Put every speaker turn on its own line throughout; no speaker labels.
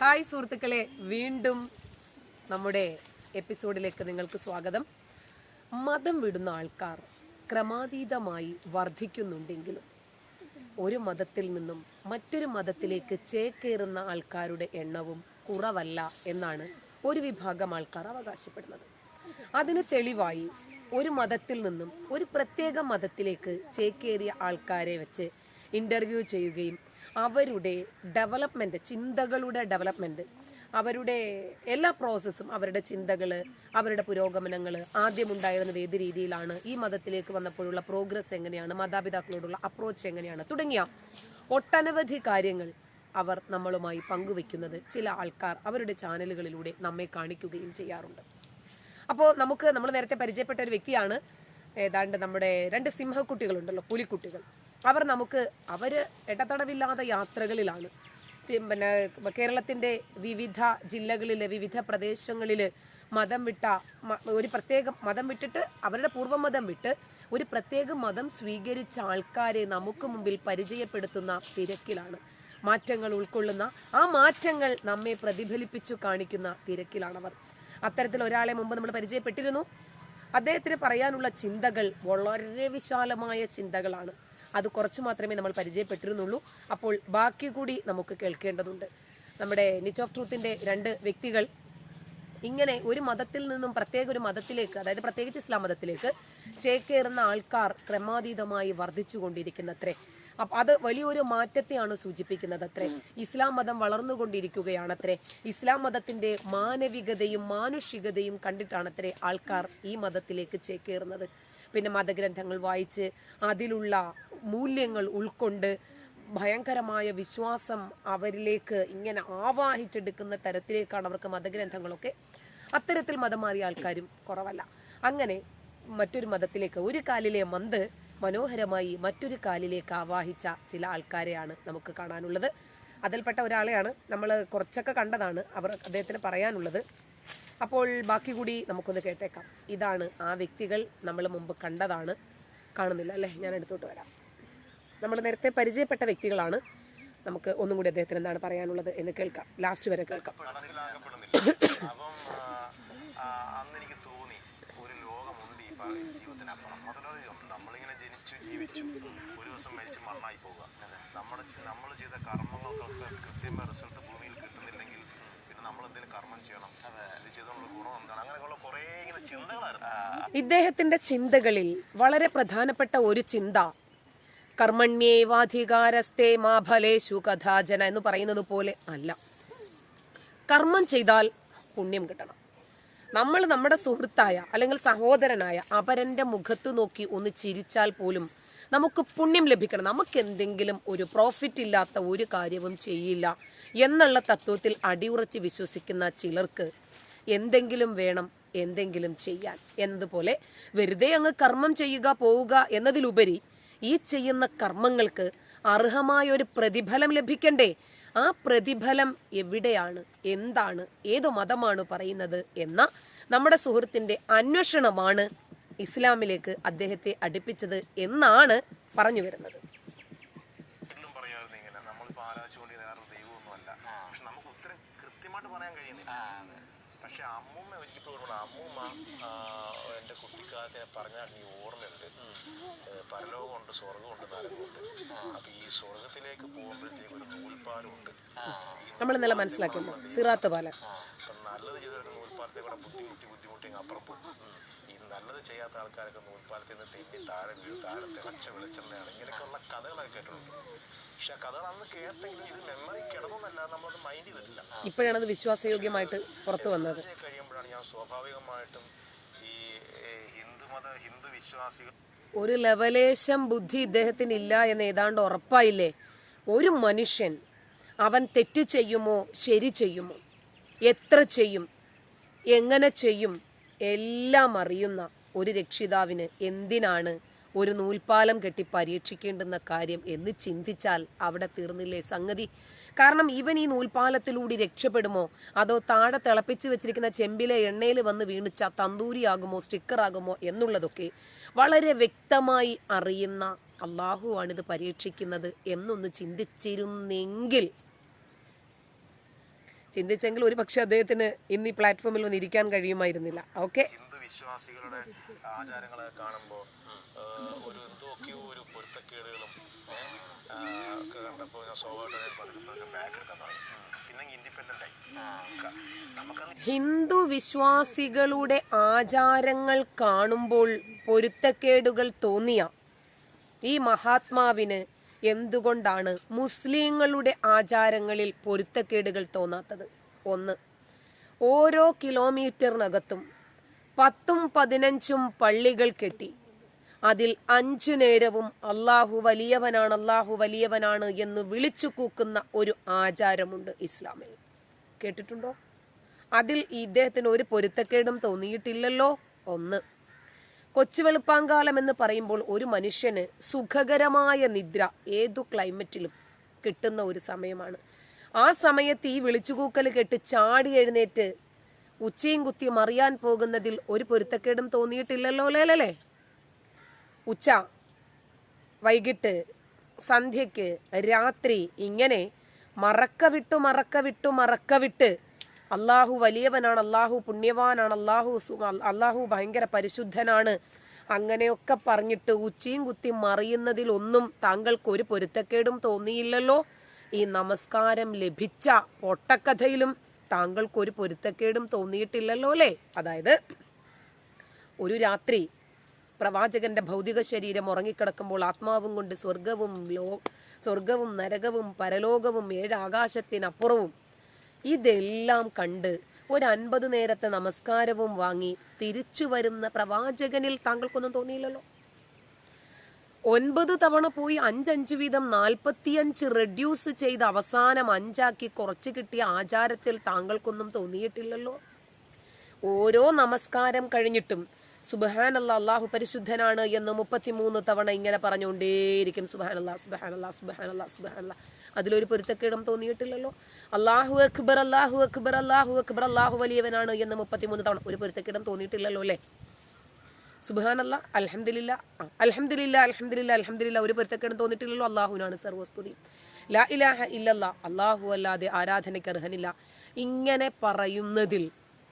Hi സുഹൃത്തുക്കളെ വീണ്ടും നമ്മുടെ എപ്പിസോഡിലേക്ക് നിങ്ങൾക്ക് സ്വാഗതം. മതം വിടുന്ന ആൾക്കാർ ക്രമാതീതമായി വർദ്ധിക്കുന്നുണ്ടെങ്കിലും ഒരു മതത്തിൽ നിന്നും മറ്റൊരു മതത്തിലേക്ക് ചേക്കേറുന്ന ആൾക്കാരുടെ എണ്ണവും കുറവല്ല എന്നാണ് ഒരു വിഭാഗം ആൾക്കാർ അവകാശപ്പെടുന്നത്. അതിന് തെളിവായി ഒരു മതത്തിൽ നിന്നും ഒരു പ്രത്യേക മതത്തിലേക്ക് ചേക്കേറിയ ആൾക്കാരെ വെച്ച് ഇന്റർവ്യൂ ചെയ്യുകയും അവരുടെ ഡെവലപ്മെന്റ് ചിന്തകളുടെ ഡെവലപ്മെന്റ് അവരുടെ എല്ലാ പ്രോസസ്സും അവരുടെ ചിന്തകൾ അവരുടെ പുരോഗമനങ്ങൾ ആദ്യമുണ്ടായിരുന്നത് ഏത് രീതിയിലാണ്? ഈ മതത്തിലേക്ക് വന്നപ്പോഴുള്ള പ്രോഗ്രസ് എങ്ങനെയാണ്? മാതാപിതാക്കളോടുള്ള അപ്രോച്ച് എങ്ങനെയാണ്? തുടങ്ങിയ ഒട്ടനവധി കാര്യങ്ങൾ അവർ നമ്മളുമായി പങ്കുവെക്കുന്നത് ചില ആൾക്കാർ അവരുടെ ചാനലുകളിലൂടെ നമ്മെ കാണിക്കുകയും ചെയ്യാറുണ്ട്. അപ്പോൾ നമുക്ക് നമ്മൾ നേരത്തെ പരിചയപ്പെട്ട ഒരു വ്യക്തിയാണ്. ഏതാണ്ട് നമ്മുടെ രണ്ട് സിംഹക്കുട്ടികളുണ്ടല്ലോ പുലിക്കുട്ടികൾ. അവർ നമുക്ക് അവർ ഇടതടവില്ലാത്ത യാത്രകളിലാണ്. പിന്നെ കേരളത്തിന്റെ വിവിധ ജില്ലകളിൽ വിവിധ പ്രദേശങ്ങളിൽ മതം വിട്ട ഒരു പ്രത്യേക മതം വിട്ടിട്ട് അവരുടെ പൂർവ മതം വിട്ട് ഒരു പ്രത്യേക മതം സ്വീകരിച്ച ആൾക്കാരെ നമുക്ക് മുമ്പിൽ പരിചയപ്പെടുത്തുന്ന തിരക്കിലാണ്. മാറ്റങ്ങൾ ഉൾക്കൊള്ളുന്ന ആ മാറ്റങ്ങൾ നമ്മെ പ്രതിഫലിപ്പിച്ചു കാണിക്കുന്ന തിരക്കിലാണവർ. അത്തരത്തിൽ ഒരാളെ മുമ്പ് നമ്മൾ പരിചയപ്പെട്ടിരുന്നു. അദ്ദേഹത്തിന് പറയാനുള്ള ചിന്തകൾ വളരെ വിശാലമായ ചിന്തകളാണ്. അത് കുറച്ച് മാത്രമേ നമ്മൾ പരിചയപ്പെട്ടിരുന്നുള്ളൂ. അപ്പോൾ ബാക്കി കൂടി നമുക്ക് കേൾക്കേണ്ടതുണ്ട്. നമ്മുടെ നിച്ച് ഓഫ് ട്രൂത്തിന്റെ രണ്ട് വ്യക്തികൾ ഇങ്ങനെ ഒരു മതത്തിൽ നിന്നും പ്രത്യേക ഒരു മതത്തിലേക്ക് അതായത് പ്രത്യേകിച്ച് ഇസ്ലാം മതത്തിലേക്ക് ചേക്കേറുന്ന ആൾക്കാർ ക്രമാതീതമായി വർദ്ധിച്ചുകൊണ്ടിരിക്കുന്നത്രേ. അപ്പൊ അത് വലിയൊരു മാറ്റത്തെയാണ് സൂചിപ്പിക്കുന്നത് അത്രേ ഇസ്ലാം മതം വളർന്നുകൊണ്ടിരിക്കുകയാണത്രേ. ഇസ്ലാം മതത്തിന്റെ മാനവികതയും മാനുഷികതയും കണ്ടിട്ടാണത്രേ ആൾക്കാർ ഈ മതത്തിലേക്ക് ചേക്കേറുന്നത്. പിന്നെ മതഗ്രന്ഥങ്ങൾ വായിച്ച് അതിലുള്ള മൂല്യങ്ങൾ ഉൾക്കൊണ്ട് ഭയങ്കരമായ വിശ്വാസം അവരിലേക്ക് ഇങ്ങനെ ആവാഹിച്ചെടുക്കുന്ന തരത്തിലേക്കാണ് അവർക്ക് മതഗ്രന്ഥങ്ങളൊക്കെ അത്തരത്തിൽ മതം മാറിയ ആൾക്കാരും കുറവല്ല. അങ്ങനെ മറ്റൊരു മതത്തിലേക്ക് ഒരു കാലിലെ മന്ത് മനോഹരമായി മറ്റൊരു കാലിലേക്ക് ആവാഹിച്ച ചില ആൾക്കാരെയാണ് നമുക്ക് കാണാനുള്ളത്. അതിൽപ്പെട്ട ഒരാളെയാണ് നമ്മൾ കുറച്ചൊക്കെ കണ്ടതാണ് അവർ അദ്ദേഹത്തിന് പറയാനുള്ളത്. അപ്പോൾ ബാക്കി കൂടി നമുക്കൊന്ന് കേട്ടേക്കാം. ഇതാണ് ആ വ്യക്തികൾ നമ്മൾ മുമ്പ് കണ്ടതാണ്. കാണുന്നില്ല അല്ലേ? ഞാൻ എടുത്തോട്ട് വരാം. നമ്മൾ നേരത്തെ പരിചയപ്പെട്ട വ്യക്തികളാണ്. നമുക്ക് ഒന്നും കൂടി അദ്ദേഹത്തിന് എന്താണ് പറയാനുള്ളത് എന്ന് കേൾക്കാം. ലാസ്റ്റ് വരെ കേൾക്കാം.
മനസ്സിലാക്കപ്പെടുന്നില്ല അപ്പം ആ, ആ, അന്ന് എനിക്ക് തോന്നി ഒരു ലോകമുണ്ട് ഈ പ- ജീവിതത്തിനപ്പുറം. നമ്മളിങ്ങനെ ജനിച്ചു ജീവിച്ചു ഒരു ദിവസം മരിച്ച് മണ്ണായി പോവുക നമ്മുടെ നമ്മൾ ചെയ്ത കർമ്മങ്ങൾക്കൊക്കെ കൃത്യമായ റിസൾട്ട് ഭൂമിയിൽ കിട്ടുന്നില്ലെങ്കിൽ പിന്നെ നമ്മൾ എന്തെങ്കിലും കർമ്മം ചെയ്യണം. ഇത് ചെയ്തുകൊണ്ടുള്ള ഗുണം എന്താണ്? അങ്ങനെയൊക്കെയുള്ള കുറേ ഇങ്ങനെ ചിന്തകളായിരുന്നു.
ഇദ്ദേഹത്തിന്റെ ചിന്തകളിൽ വളരെ പ്രധാനപ്പെട്ട ഒരു ചിന്ത കർമ്മണ്യേവാധികാരസ്തേ മാ ഫലേഷു കഥാജന എന്ന് പറയുന്നത് പോലെ അല്ല. കർമ്മം ചെയ്താൽ പുണ്യം കിട്ടണം. നമ്മൾ നമ്മുടെ സുഹൃത്തായ അല്ലെങ്കിൽ സഹോദരനായ അപരന്റെ മുഖത്ത് നോക്കി ഒന്ന് ചിരിച്ചാൽ പോലും നമുക്ക് പുണ്യം ലഭിക്കണം. നമുക്ക് എന്തെങ്കിലും ഒരു പ്രോഫിറ്റ് ഇല്ലാത്ത ഒരു കാര്യവും ചെയ്യില്ല എന്നുള്ള തത്വത്തിൽ അടിയുറച്ച് വിശ്വസിക്കുന്ന ചിലർക്ക് എന്തെങ്കിലും വേണം എന്തെങ്കിലും ചെയ്യാൻ. എന്നതുപോലെ വെറുതെ അങ്ങ് കർമ്മം ചെയ്യുക പോവുക എന്നതിലുപരി ഈ ചെയ്യുന്ന കർമ്മങ്ങൾക്ക് അർഹമായ ഒരു പ്രതിഫലം ലഭിക്കണ്ടേ? ആ പ്രതിഫലം എവിടെയാണ്? എന്താണ്? ഏതു മതമാണ് പറയുന്നത്? എന്ന നമ്മുടെ സുഹൃത്തിന്റെ അന്വേഷണമാണ് ഇസ്ലാമിലേക്ക് അദ്ദേഹത്തെ അടുപ്പിച്ചത് എന്നാണ് പറഞ്ഞു വരുന്നത്.
പക്ഷെ നമുക്ക് ഉത്തരം കൃത്യമായിട്ട് പറയാൻ കഴിയുന്നില്ല. പക്ഷെ അമ്മൂമ്മ വെച്ചിട്ട് അമ്മൂമ്മ ആ, എന്റെ കുട്ടിക്കാലത്ത് ഞാൻ പറഞ്ഞാൽ ഈ ഓർമ്മയുണ്ട്. പരലോകമുണ്ട് സ്വർഗമുണ്ട് നരകമുണ്ട്. അപ്പൊ ഈ സ്വർഗത്തിലേക്ക് പോകുമ്പോഴത്തേക്ക് ഒരു നൂൽപ്പാലമുണ്ട്
നമ്മൾ ഇന്നലെ മനസ്സിലാക്കി. സിറാത്ത് പാല
അപ്പൊ നല്ലത് ചെയ്തിട്ട് നൂൽപ്പാലത്തെ കൂടെ ബുദ്ധിമുട്ടി ബുദ്ധിമുട്ടി അപ്പുറം പോകും ഈ നല്ലത് ചെയ്യാത്ത ആൾക്കാരൊക്കെ നൂൽപ്പാലത്തിൽ നിന്ന് തെന്നി താഴെ വീഴും താഴെ തിളച്ച വെളിച്ചെണ്ണയാണ്. ഇങ്ങനെയൊക്കെയുള്ള കഥകളൊക്കെ കേട്ടിട്ടുണ്ട്. പക്ഷെ ആ കഥകൾ അന്ന് കേട്ടെങ്കിലും ഇത് മെമ്മറി കിടന്നല്ല നമ്മളത് മൈൻഡ് ചെയ്തിട്ടില്ല.
ഇപ്പോഴാണ് അത് വിശ്വാസയോഗ്യമായിട്ട് പുറത്തു വന്നത്.
കഴിയുമ്പോഴാണ് ഞാൻ സ്വാഭാവികമായിട്ടും ഹിന്ദു വിശ്വാസികൾ
ഒരു ലവലേശം ബുദ്ധി ഇദ്ദേഹത്തിന് ഇല്ല എന്ന് ഏതാണ്ട് ഉറപ്പായില്ലേ? ഒരു മനുഷ്യൻ അവൻ തെറ്റ് ചെയ്യുമോ ശരി ചെയ്യുമോ? എത്ര ചെയ്യും എങ്ങനെ ചെയ്യും എല്ലാം അറിയുന്ന ഒരു രക്ഷിതാവിന് എന്തിനാണ് ഒരു നൂൽപാലം കെട്ടി പരീക്ഷിക്കേണ്ടുന്ന കാര്യം എന്ന് ചിന്തിച്ചാൽ അവിടെ തീർന്നില്ലേ? സംഗതി കാരണം ഇവൻ ഈ നൂൽപാലത്തിലൂടെ രക്ഷപ്പെടുമോ? അതോ താഴെ തിളപ്പിച്ച് വെച്ചിരിക്കുന്ന ചെമ്പിലെ എണ്ണയിൽ വന്ന് വീണിച്ച തന്തൂരിയാകുമോ സ്റ്റിക്കറാകുമോ എന്നുള്ളതൊക്കെ വളരെ വ്യക്തമായി അറിയുന്ന അള്ളാഹുവാണിത് പരീക്ഷിക്കുന്നത് എന്നൊന്ന് ചിന്തിച്ചിരുന്നെങ്കിൽ. ചിന്തിച്ചെങ്കിൽ ഒരു പക്ഷെ അദ്ദേഹത്തിന് ഇന്ന് ഈ പ്ലാറ്റ്ഫോമിൽ ഒന്ന് ഇരിക്കാൻ കഴിയുമായിരുന്നില്ല. ഓക്കെ?
വിശ്വാസികളുടെ ആചാരങ്ങളെ കാണുമ്പോൾ ഒരു എന്തൊക്കെയോ ഒരു പൊരുത്തക്കേടുകളും ഒക്കെ കണ്ടപ്പോൾ ഞാൻ സ്വാഭാവികമായിട്ട് പിന്നെ ഇൻഡിപെൻഡന്റ് ആയി. ക-
ഹിന്ദു വിശ്വാസികളുടെ ആചാരങ്ങൾ കാണുമ്പോൾ പൊരുത്തക്കേടുകൾ തോന്നിയ ഈ മഹാത്മാവിന് എന്തുകൊണ്ടാണ് മുസ്ലിങ്ങളുടെ ആചാരങ്ങളിൽ പൊരുത്തക്കേടുകൾ തോന്നാത്തത്? ഒന്ന് ഓരോ കിലോമീറ്ററിനകത്തും പത്തും പതിനഞ്ചും പള്ളികൾ കെട്ടി അതിൽ അഞ്ചു നേരവും അള്ളാഹു വലിയവനാണ് അള്ളാഹു വലിയവനാണ് എന്ന് വിളിച്ചു കൂക്കുന്ന ഒരു ആചാരമുണ്ട് ഇസ്ലാമിൽ. കേട്ടിട്ടുണ്ടോ? അതിൽ ഇദ്ദേഹത്തിന് ഒരു പൊരുത്തക്കേടും തോന്നിയിട്ടില്ലല്ലോ. ഒന്ന് കൊച്ചു വെളുപ്പാങ്കാലം എന്ന് പറയുമ്പോൾ ഒരു മനുഷ്യന് സുഖകരമായ നിദ്ര ഏതു ക്ലൈമറ്റിലും കിട്ടുന്ന ഒരു സമയമാണ്. ആ സമയത്ത് ഈ വിളിച്ചുകൂക്കൽ കേട്ട് ചാടി എഴുന്നേറ്റ് ഉച്ചയും കുത്തിയും അറിയാൻ പോകുന്നതിൽ ഒരു പൊരുത്തക്കേടും തോന്നിയിട്ടില്ലല്ലോ ലേലല്ലേ ഉച്ച വൈകിട്ട് സന്ധ്യയ്ക്ക് രാത്രി ഇങ്ങനെ മറക്ക വിട്ടു മറക്ക വിട്ടു മറക്ക വിട്ട് അള്ളാഹു വലിയവനാണ് അള്ളാഹു പുണ്യവാനാണ് അള്ളാഹു അള്ളാഹു ഭയങ്കര പരിശുദ്ധനാണ്. അങ്ങനെയൊക്കെ പറഞ്ഞിട്ട് ഉച്ചയും കുത്തി മറിയുന്നതിലൊന്നും താങ്കൾക്ക് ഒരു പൊരുത്തക്കേടും തോന്നിയില്ലല്ലോ. ഈ നമസ്കാരം ലഭിച്ച പൊട്ടക്കഥയിലും താങ്കൾക്ക് ഒരു പൊരുത്തക്കേടും തോന്നിയിട്ടില്ലല്ലോ അല്ലേ? അതായത് ഒരു രാത്രി പ്രവാചകന്റെ ഭൗതിക ശരീരം ഉറങ്ങിക്കിടക്കുമ്പോൾ ആത്മാവും കൊണ്ട് സ്വർഗവും ലോ സ്വർഗവും നരകവും പരലോകവും ഏഴ് ആകാശത്തിനപ്പുറവും ഇതെല്ലാം കണ്ട് ഒരു അൻപത് നേരത്തെ നമസ്കാരവും വാങ്ങി തിരിച്ചു വരുന്ന പ്രവാചകനിൽ താങ്കൾക്കൊന്നും തോന്നിയില്ലല്ലോ. ഒൻപത് തവണ പോയി അഞ്ചഞ്ച് വീതം നാൽപ്പത്തിയഞ്ച് റെഡ്യൂസ് ചെയ്ത് അവസാനം അഞ്ചാക്കി കുറച്ച് കിട്ടിയ ആചാരത്തിൽ താങ്കൾക്കൊന്നും തോന്നിയിട്ടില്ലല്ലോ. ഓരോ നമസ്കാരം കഴിഞ്ഞിട്ടും അള്ളാഹു പരിശുദ്ധനാണ് എന്ന് മുപ്പത്തിമൂന്ന് തവണ ഇങ്ങനെ പറഞ്ഞുകൊണ്ടേയിരിക്കും. സുബഹാൻ അല്ലാ സുബഹാൻ അല്ലാ അതിലൊരു പൊരുത്തക്കേടം തോന്നിയിട്ടില്ലല്ലോ. അള്ളാഹു അക്ബർ അള്ളാഹു അക്ബർ അള്ളാഹു അക്ബർ അള്ളാഹു വലിയവനാണ് എന്ന് മുപ്പത്തിമൂന്ന് തവണ ഒരു പൊരുത്തക്കേടം തോന്നിയിട്ടില്ലല്ലോ അല്ലേ? സുബാനല്ല അലഹമില്ല അലഹമില്ല അലഹമില്ല അലഹമില്ല ഒരു പൊരുത്തക്കേടും തോന്നിയിട്ടില്ലല്ലോ അള്ളാഹുവിനാണ് സർവസ്തുതി. ലാ ഇലാഹ ഇല്ലല്ല അള്ളാഹു അല്ലാതെ ആരാധനയ്ക്ക് അർഹനില്ല. ഇങ്ങനെ പറയുന്നതിൽ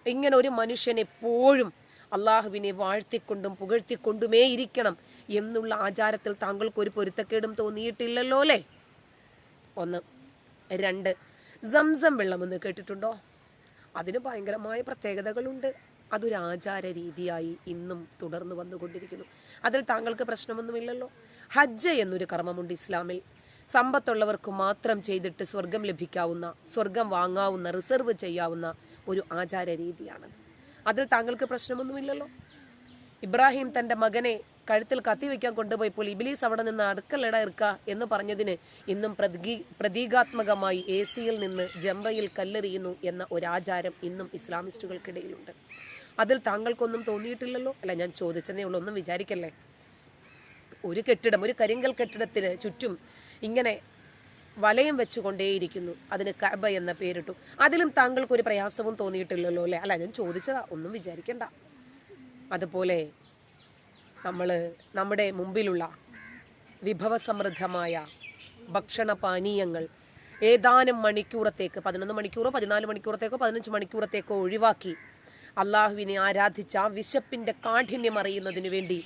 ഇങ്ങനെ ഒരു മനുഷ്യൻ എപ്പോഴും അള്ളാഹുവിനെ വാഴ്ത്തിക്കൊണ്ടും പുകഴ്ത്തിക്കൊണ്ടുമേ ഇരിക്കണം എന്നുള്ള ആചാരത്തിൽ താങ്കൾക്ക് ഒരു പൊരുത്തക്കേടും തോന്നിയിട്ടില്ലല്ലോ അല്ലേ? ഒന്ന്. രണ്ട്. സംസം വെള്ളമെന്ന് കേട്ടിട്ടുണ്ടോ? അതിന് ഭയങ്കരമായ പ്രത്യേകതകളുണ്ട്. അതൊരു ആചാര രീതിയായി ഇന്നും തുടർന്ന് വന്നുകൊണ്ടിരിക്കുന്നു. അതിൽ താങ്കൾക്ക് പ്രശ്നമൊന്നുമില്ലല്ലോ? ഹജ്ജ് എന്നൊരു കർമ്മമുണ്ട് ഇസ്ലാമിൽ. സമ്പത്തുള്ളവർക്ക് മാത്രം ചെയ്തിട്ട് സ്വർഗം ലഭിക്കാവുന്ന സ്വർഗം വാങ്ങാവുന്ന റിസർവ് ചെയ്യാവുന്ന ഒരു ആചാര രീതിയാണത്. അതിൽ താങ്കൾക്ക് പ്രശ്നമൊന്നുമില്ലല്ലോ. ഇബ്രാഹിം തന്റെ മകനെ കഴുത്തിൽ കത്തിവെക്കാൻ കൊണ്ടുപോയപ്പോൾ ഇബിലീസ് അവിടെ നിന്ന് അടുക്കലട ഇറുക്ക എന്ന് പറഞ്ഞതിന് ഇന്നും പ്രതീ പ്രതീകാത്മകമായി എ സിയിൽ നിന്ന് ജംറയിൽ കല്ലെറിയുന്നു എന്ന ഒരാചാരം ഇന്നും ഇസ്ലാമിസ്റ്റുകൾക്കിടയിലുണ്ട്. അതിൽ താങ്കൾക്കൊന്നും തോന്നിയിട്ടില്ലല്ലോ? അല്ല ഞാൻ ചോദിച്ചതേ ഉള്ളൂ ഒന്നും വിചാരിക്കല്ലേ? ഒരു കെട്ടിടം ഒരു കരിങ്കൽ കെട്ടിടത്തിന് ചുറ്റും ഇങ്ങനെ വലയം വെച്ചുകൊണ്ടേയിരിക്കുന്നു. അതിന് കബ എന്ന പേരിട്ടു. അതിലും താങ്കൾക്കൊരു പ്രയാസവും തോന്നിയിട്ടില്ലല്ലോ അല്ലേ? അല്ല ഞാൻ ചോദിച്ചതാ. ഒന്നും വിചാരിക്കണ്ട. അതുപോലെ നമ്മൾ നമ്മുടെ മുമ്പിലുള്ള വിഭവസമൃദ്ധമായ ഭക്ഷണ പാനീയങ്ങൾ ഏതാനും മണിക്കൂറത്തേക്ക് പതിനൊന്ന് മണിക്കൂറോ പതിനാല് മണിക്കൂറത്തേക്കോ പതിനഞ്ച് മണിക്കൂറത്തേക്കോ ഒഴിവാക്കി അള്ളാഹുവിനെ ആരാധിച്ച ആ വിശപ്പിന്റെ കാഠിന്യം അറിയുന്നതിന് വേണ്ടി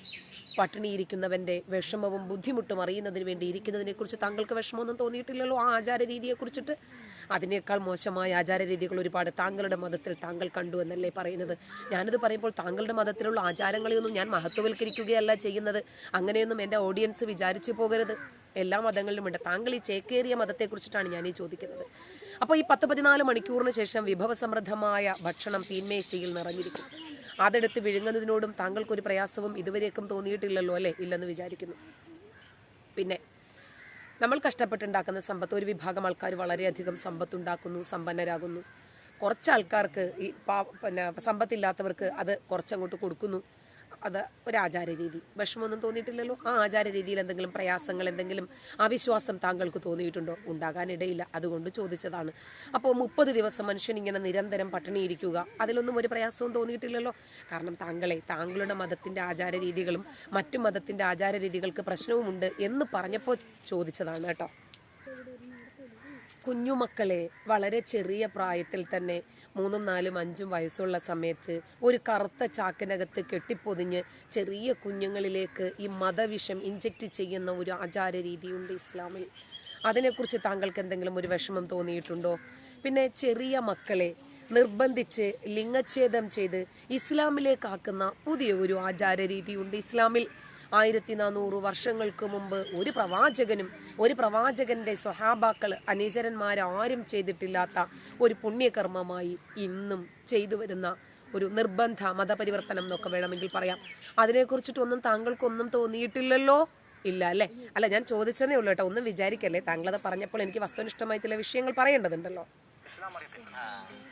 പട്ടിണിയിരിക്കുന്നവന്റെ വിഷമവും ബുദ്ധിമുട്ടും അറിയുന്നതിന് വേണ്ടി ഇരിക്കുന്നതിനെക്കുറിച്ച് താങ്കൾക്ക് വിഷമമൊന്നും തോന്നിയിട്ടില്ലല്ലോ ആ ആചാര രീതിയെ കുറിച്ചിട്ട്? അതിനേക്കാൾ മോശമായ ആചാര രീതികൾ ഒരുപാട് താങ്കളുടെ മതത്തിൽ താങ്കൾ കണ്ടു എന്നല്ലേ പറയുന്നത്. ഞാനിത് പറയുമ്പോൾ താങ്കളുടെ മതത്തിലുള്ള ആചാരങ്ങളെയൊന്നും ഞാൻ മഹത്വവൽക്കരിക്കുകയല്ല ചെയ്യുന്നത്. അങ്ങനെയൊന്നും എന്റെ ഓഡിയൻസ് വിചാരിച്ചു പോകരുത്. എല്ലാ മതങ്ങളിലുമുണ്ട്. താങ്കൾ ഈ ചേക്കേറിയ മതത്തെക്കുറിച്ചിട്ടാണ് ഞാൻ ഈ ചോദിക്കുന്നത്. അപ്പോൾ ഈ പത്ത് പതിനാല് മണിക്കൂറിന് ശേഷം വിഭവസമൃദ്ധമായ ഭക്ഷണം തീന്മേശയിൽ നിറഞ്ഞിരിക്കും. അതെടുത്ത് വിഴുങ്ങുന്നതിനോടും താങ്കൾക്കൊരു പ്രയാസവും ഇതുവരേക്കും തോന്നിയിട്ടില്ലല്ലോ അല്ലേ? ഇല്ലെന്ന് വിചാരിക്കുന്നു. പിന്നെ നമ്മൾ കഷ്ടപ്പെട്ടുണ്ടാക്കുന്ന സമ്പത്ത് ഒരു വിഭാഗം ആൾക്കാർ വളരെയധികം സമ്പത്തുണ്ടാക്കുന്നു സമ്പന്നരാകുന്നു. കുറച്ച് ആൾക്കാർക്ക് ഈ പാ പിന്നെ സമ്പത്തില്ലാത്തവർക്ക് അത് കുറച്ചങ്ങോട്ട് കൊടുക്കുന്നു. അത് ഒരു ആചാര രീതി വിഷമമൊന്നും തോന്നിയിട്ടില്ലല്ലോ? ആ ആചാര രീതിയിൽ എന്തെങ്കിലും പ്രയാസങ്ങൾ എന്തെങ്കിലും അവിശ്വാസം താങ്കൾക്ക് തോന്നിയിട്ടുണ്ടോ? ഉണ്ടാകാനിടയില്ല. അതുകൊണ്ട് ചോദിച്ചതാണ്. അപ്പോൾ മുപ്പത് ദിവസം മനുഷ്യൻ ഇങ്ങനെ നിരന്തരം പട്ടിണിയിരിക്കുക അതിലൊന്നും ഒരു പ്രയാസവും തോന്നിയിട്ടില്ലല്ലോ? കാരണം താങ്കളെ താങ്കളുടെ മതത്തിന്റെ ആചാര രീതികളും മറ്റു മതത്തിന്റെ ആചാര രീതികൾക്ക് പ്രശ്നവുമുണ്ട് എന്ന് പറഞ്ഞപ്പോൾ ചോദിച്ചതാണ് കേട്ടോ. കുഞ്ഞുമക്കളെ വളരെ ചെറിയ പ്രായത്തിൽ തന്നെ മൂന്നും നാലും അഞ്ചും വയസ്സുള്ള സമയത്ത് ഒരു കറുത്ത ചാക്കിനകത്ത് കെട്ടിപ്പൊതിഞ്ഞ് ചെറിയ കുഞ്ഞുങ്ങളിലേക്ക് ഈ മതവിഷം ഇഞ്ചക്ട് ചെയ്യുന്ന ഒരു ആചാര രീതിയുണ്ട് ഇസ്ലാമിൽ. അതിനെക്കുറിച്ച് താങ്കൾക്ക് എന്തെങ്കിലും ഒരു വിഷമം തോന്നിയിട്ടുണ്ടോ? പിന്നെ ചെറിയ മക്കളെ നിർബന്ധിച്ച് ലിംഗച്ഛേദം ചെയ്ത് ഇസ്ലാമിലേക്കാക്കുന്ന പുതിയ ഒരു ആചാര രീതിയുണ്ട് ഇസ്ലാമിൽ. ആയിരത്തി നാനൂറ് വർഷങ്ങൾക്ക് മുമ്പ് ഒരു പ്രവാചകനും ഒരു പ്രവാചകന്റെ സ്വഹാബാക്കൾ അനീശ്വരന്മാരാരും ചെയ്തിട്ടില്ലാത്ത ഒരു പുണ്യകർമ്മമായി ഇന്നും ചെയ്തു വരുന്ന ഒരു നിർബന്ധ മതപരിവർത്തനം എന്നൊക്കെ വേണമെങ്കിൽ പറയാം. അതിനെക്കുറിച്ചിട്ടൊന്നും താങ്കൾക്കൊന്നും തോന്നിയിട്ടില്ലല്ലോ? ഇല്ല അല്ലേ? അല്ല ഞാൻ ചോദിച്ചതേ ഉള്ളൂ കേട്ടോ. ഒന്നും വിചാരിക്കല്ലേ? താങ്കളത് പറഞ്ഞപ്പോൾ എനിക്ക് വസ്തുനിഷ്ഠമായ ചില വിഷയങ്ങൾ പറയേണ്ടതുണ്ടല്ലോ.
ഇസ്ലാം അറിയത്തില്ല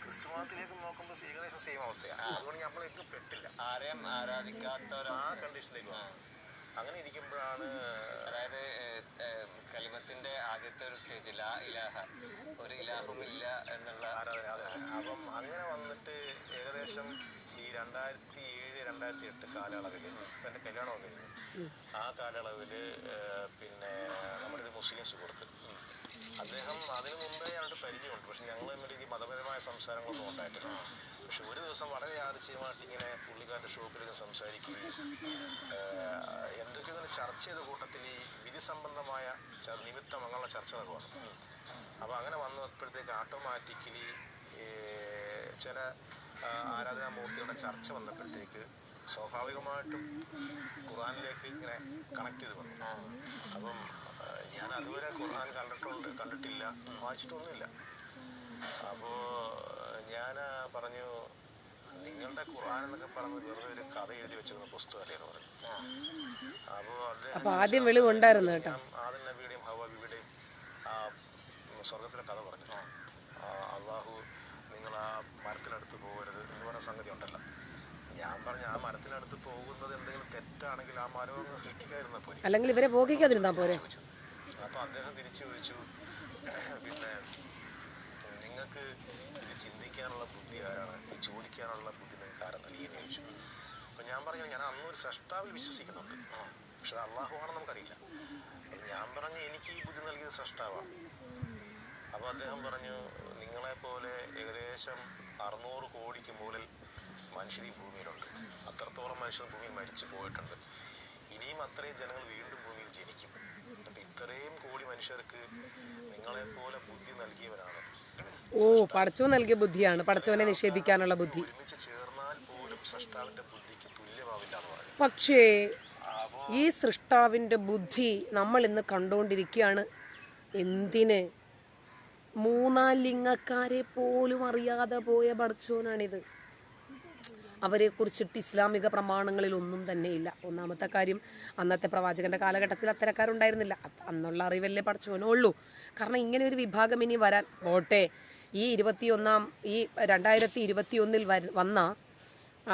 ക്രിസ്തു മതത്തിലേക്ക് നോക്കുമ്പോൾ ഏകദേശം സെയിം അവസ്ഥയാണ് അതുകൊണ്ട് നമ്മൾ പെട്ടില്ല.
ആരെയും ആരാധിക്കാത്തവരോ
ആ കണ്ടീഷനിലേക്ക് അങ്ങനെ ഇരിക്കുമ്പോഴാണ്
അതായത് കലിമത്തിന്റെ ആദ്യത്തെ ഒരു സ്റ്റേജ് ലാ ഇലാഹ ഒരു ഇലാഹും ഇല്ല എന്നുള്ള
ആരാധന അപ്പം അങ്ങനെ വന്നിട്ട് ഏകദേശം ഈ രണ്ടായിരത്തി ഏഴ് രണ്ടായിരത്തി എട്ട് കാലയളവിൽ എന്റെ കല്യാണം കഴിഞ്ഞു. ആ കാലയളവിൽ പിന്നെ നമ്മുടെ ഒരു മുസ്ലിം സുഹൃത്ത് അദ്ദേഹം അതിനു മുമ്പേ ഞങ്ങളുടെ പരിചയമുണ്ട്. പക്ഷെ ഞങ്ങൾ തമ്മിൽ ഈ മതപരമായ സംസാരങ്ങളൊന്നും ഉണ്ടായിട്ടില്ല. പക്ഷെ ഒരു ദിവസം വളരെ യാദൃച്ഛികമായിട്ട് ഇങ്ങനെ പുള്ളിക്കാരുടെ ഷോപ്പിൽ സംസാരിക്കുകയും എന്തൊക്കെയോ ഇങ്ങനെ ചർച്ച ചെയ്ത കൂട്ടത്തിൽ ഈ വിധി സംബന്ധമായ നിമിത്തം അങ്ങനെയുള്ള ചർച്ചകളൊക്കെ വന്നു. അപ്പോൾ അങ്ങനെ വന്നപ്പോഴത്തേക്ക് ഓട്ടോമാറ്റിക്കലി ചില ആരാധനാമൂർത്തികളുടെ ചർച്ച വന്നപ്പോഴത്തേക്ക് സ്വാഭാവികമായിട്ടും ഖുർആനിലേക്ക് ഇങ്ങനെ കണക്ട് ചെയ്ത് വന്നു. അപ്പം ഞാൻ അതുവരെ ഖുർആൻ കണ്ടിട്ടുണ്ട് കണ്ടിട്ടില്ല വായിച്ചിട്ടൊന്നുമില്ല. അപ്പോൾ ഞാൻ പറഞ്ഞു നിങ്ങളുടെ ഖുർആൻ എന്നൊക്കെ പറഞ്ഞത് വെറുതെ ഒരു കഥ എഴുതി വെച്ചിരുന്ന പുസ്തകമല്ലേ എന്ന് പറഞ്ഞു. അപ്പോൾ അദ്ദേഹം
അപ്പൊ ആദ്യം വെളിവുണ്ടായിരുന്നു കേട്ടോ.
ആദ്യം ആദം നബിയുടെയും ഹവ ബിബിയുടെയും ആ സ്വർഗത്തിലെ കഥ പറഞ്ഞു. അള്ളാഹു നിങ്ങൾ ആ മരത്തിനടുത്ത് പോകരുത് എന്ന് പറഞ്ഞ സംഗതി ഉണ്ടല്ലോ. ഞാൻ പറഞ്ഞു ആ മരത്തിനടുത്ത് പോകുന്നത് എന്തെങ്കിലും തെറ്റാണെങ്കിൽ ആ മരം അങ്ങ് സൃഷ്ടിക്കാതിരുന്ന പോലെ
അല്ലെങ്കിൽ ഇവരെ പോകിക്കാതിരുന്നാ പോരെ.
അപ്പൊ അപ്പോൾ അദ്ദേഹം തിരിച്ചു ചോദിച്ചു പിന്നെ നിങ്ങൾക്ക് ഇത് ചിന്തിക്കാനുള്ള ബുദ്ധി ആരാണ്? ഇത് ചോദിക്കാനുള്ള ബുദ്ധി നിങ്ങൾക്ക് ആരാ നൽകിയെന്ന് ചോദിച്ചു അപ്പം ഞാൻ പറഞ്ഞു ഞാൻ അന്നും ഒരു സൃഷ്ടാവിൽ വിശ്വസിക്കുന്നുണ്ട്. പക്ഷെ അത് അള്ളാഹു ആണെന്ന് നമുക്കറിയില്ല. അപ്പം ഞാൻ പറഞ്ഞു എനിക്ക് ഈ ബുദ്ധി നൽകിയത് സൃഷ്ടാവാണ് അപ്പോൾ അദ്ദേഹം പറഞ്ഞു നിങ്ങളെപ്പോലെ ഏകദേശം അറുന്നൂറ് കോടിക്ക് മുകളിൽ മനുഷ്യർ ഈ ഭൂമിയിലുണ്ട്. അത്രത്തോളം മനുഷ്യർ ഭൂമിയിൽ മരിച്ചു പോയിട്ടുണ്ട്. ഇനിയും അത്രയും ജനങ്ങൾ വീണ്ടും ഭൂമിയിൽ ജനിക്കും. അപ്പം ഇത്രയും കോടി മനുഷ്യർക്ക് നിങ്ങളെപ്പോലെ ബുദ്ധി നൽകിയവരാണ്
ഓ പടച്ചവൻ നൽകിയ ബുദ്ധിയാണ്. പടച്ചവനെ നിഷേധിക്കാനുള്ള ബുദ്ധി. പക്ഷേ ഈ സൃഷ്ടാവിന്റെ ബുദ്ധി നമ്മൾ ഇന്ന് കണ്ടുകൊണ്ടിരിക്കുകയാണ് എന്തിന്? മൂന്നാം ലിംഗക്കാരെ പോലും അറിയാതെ പോയ പടച്ചോനാണിത് അവരെ കുറിച്ചിട്ട് ഇസ്ലാമിക പ്രമാണങ്ങളിൽ ഒന്നും തന്നെ ഇല്ല. ഒന്നാമത്തെ കാര്യം അന്നത്തെ പ്രവാചകന്റെ കാലഘട്ടത്തിൽ അത്തരക്കാരുണ്ടായിരുന്നില്ല. അത് അന്നുള്ള അറിവല്ലേ പഠിച്ചോനേ ഉള്ളൂ. കാരണം ഇങ്ങനെ ഒരു വിഭാഗം ഇനി വരാൻ പോട്ടെ. ഈ ഇരുപത്തിയൊന്നാം ഈ രണ്ടായിരത്തി ഇരുപത്തിയൊന്നിൽ വന്ന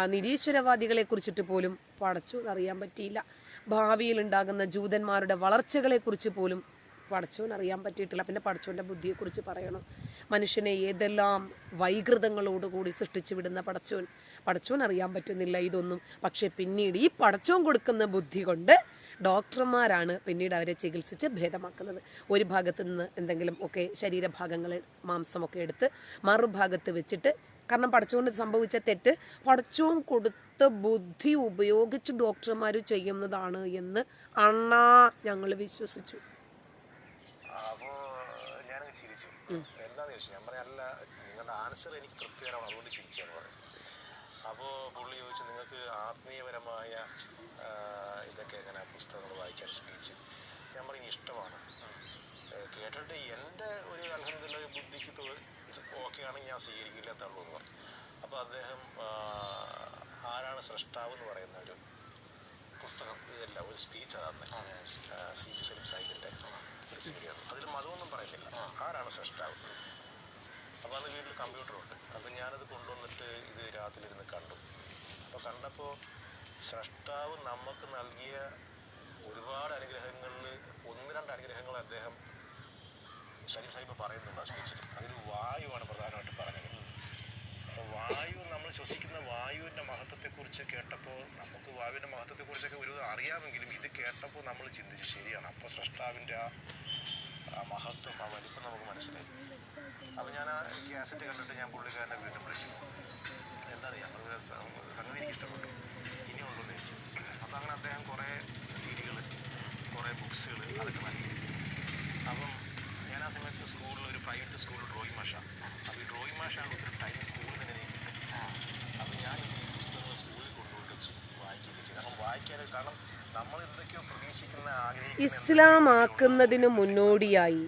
നിരീശ്വരവാദികളെ കുറിച്ചിട്ട് പോലും പടച്ചു അറിയാൻ പറ്റിയില്ല. ഭാവിയിൽ ഉണ്ടാകുന്ന ജൂതന്മാരുടെ വളർച്ചകളെക്കുറിച്ച് പോലും പടച്ചോൻ അറിയാൻ പറ്റിയിട്ടില്ല. പിന്നെ പടച്ചുവിന്റെ ബുദ്ധിയെക്കുറിച്ച് പറയണം. മനുഷ്യനെ ഏതെല്ലാം വൈകൃതങ്ങളോടുകൂടി സൃഷ്ടിച്ചു വിടുന്ന പടച്ചോൻ? പടച്ചോൻ അറിയാൻ പറ്റുന്നില്ല ഇതൊന്നും. പക്ഷേ പിന്നീട് ഈ പടച്ചോൻ കൊടുക്കുന്ന ബുദ്ധി കൊണ്ട് ഡോക്ടർമാരാണ് പിന്നീട് അവരെ ചികിത്സിച്ച് ഭേദമാക്കുന്നത്. ഒരു ഭാഗത്ത് നിന്ന് എന്തെങ്കിലും ഒക്കെ ശരീരഭാഗങ്ങൾ മാംസമൊക്കെ എടുത്ത് മറുഭാഗത്ത് വെച്ചിട്ട് കാരണം പടച്ചുകൊണ്ട് സംഭവിച്ച തെറ്റ് പടച്ചോൻ കൊടുത്ത ബുദ്ധി ഉപയോഗിച്ച് ഡോക്ടർമാർ ചെയ്യുന്നതാണ് എന്ന് അണ്ണാ ഞങ്ങൾ വിശ്വസിച്ചു.
ചിരിച്ചു. എന്താന്ന് ചോദിച്ചു? ഞാൻ പറഞ്ഞ അല്ല നിങ്ങളുടെ ആൻസർ എനിക്ക് തൃപ്തികരമാണ്. അതുകൊണ്ട് ചിരിച്ചെന്ന് പറഞ്ഞു. അപ്പോൾ പുള്ളി ചോദിച്ചു നിങ്ങൾക്ക് ആത്മീയപരമായ ഇതൊക്കെ എങ്ങനെ പുസ്തകങ്ങൾ വായിക്കാൻ സ്പീച്ച് ഞാൻ പറയുന്നത് ഇഷ്ടമാണ്. കേട്ടിട്ട് എന്റെ ഒരു അലഹമില്ല ബുദ്ധിക്ക് ഓക്കെ ആണെങ്കിൽ ഞാൻ സ്വീകരിക്കില്ല തള്ളൂ എന്ന് പറഞ്ഞു. അപ്പോൾ അദ്ദേഹം ആരാണ് സൃഷ്ടാവ് എന്ന് പറയുന്ന ഒരു പുസ്തകം ഇതല്ല ഒരു സ്പീച്ച് അതാണ്. സി പി സലീം സാഹിബിന്റെ ഒരു അതിൽ മതമൊന്നും പറയുന്നില്ല. ആരാണ് സൃഷ്ടാവ് അപ്പോൾ അന്ന് വീട്ടിൽ കമ്പ്യൂട്ടറുണ്ട് അപ്പോൾ ഞാനത് കൊണ്ടുവന്നിട്ട് ഇത് രാത്രി ഇരുന്ന് കണ്ടു. അപ്പോൾ കണ്ടപ്പോൾ സൃഷ്ടാവ് നമുക്ക് നൽകിയ ഒരുപാട് അനുഗ്രഹങ്ങളിൽ ഒന്ന് രണ്ട് അനുഗ്രഹങ്ങൾ അദ്ദേഹം സലീം സാഹിബ് പറയുന്നുണ്ട് ആ സ്പീച്ചിൽ അതിൽ വായുവാണ് പ്രധാനമായിട്ട് പറഞ്ഞത്. അപ്പോൾ വായു നമ്മൾ ശ്വസിക്കുന്ന വായുവിന്റെ മഹത്വത്തെക്കുറിച്ച് കേട്ടപ്പോൾ നമുക്ക് വായുവിന്റെ മഹത്വത്തെക്കുറിച്ചൊക്കെ ഒരു അറിയാമെങ്കിലും ഇത് കേട്ടപ്പോൾ നമ്മൾ ചിന്തിച്ചു ശരിയാണ്. അപ്പോൾ സൃഷ്ടാവിന്റെ ആ ആ മഹത്വം ആ വലിപ്പം നമുക്ക് മനസ്സിലായി. അപ്പോൾ ഞാൻ ആ ക്യാസറ്റ് കണ്ടിട്ട് ഞാൻ പുള്ളിക്കാരനെ വീണ്ടും വിളിച്ചു. എന്താണെന്നറിയാം അത് സംഗതി എനിക്ക് ഇഷ്ടപ്പെട്ടു ഇനിയുള്ളൂ ചോദിച്ചു. അപ്പോൾ അങ്ങനെ അദ്ദേഹം കുറേ സീരികൾ കുറേ ബുക്സുകൾ അതൊക്കെ നൽകി അപ്പം ഞാൻ ആ സമയത്ത് സ്കൂളിൽ ഒരു പ്രൈവറ്റ് സ്കൂൾ ഡ്രോയിങ് മാഷ. അപ്പോൾ ഈ ഡ്രോയിങ് മാഷാണ് ഒത്തിരി ടൈം സ്കൂളിൽ തന്നെ എനിക്ക് അപ്പോൾ ഞാൻ ഈ പുസ്തകങ്ങൾ സ്കൂളിൽ കൊണ്ടുപോയിട്ട് വെച്ചു വായിക്കുകയൊക്കെ ചെയ്തു. കാരണം വായിക്കാനൊരു കാരണം നമ്മൾ എന്തൊക്കെയോ പ്രതീക്ഷിക്കുന്ന ആഗ്രഹിക്കുന്ന
ഇസ്ലാമാക്കുന്നതിന് മുന്നോടിയായി.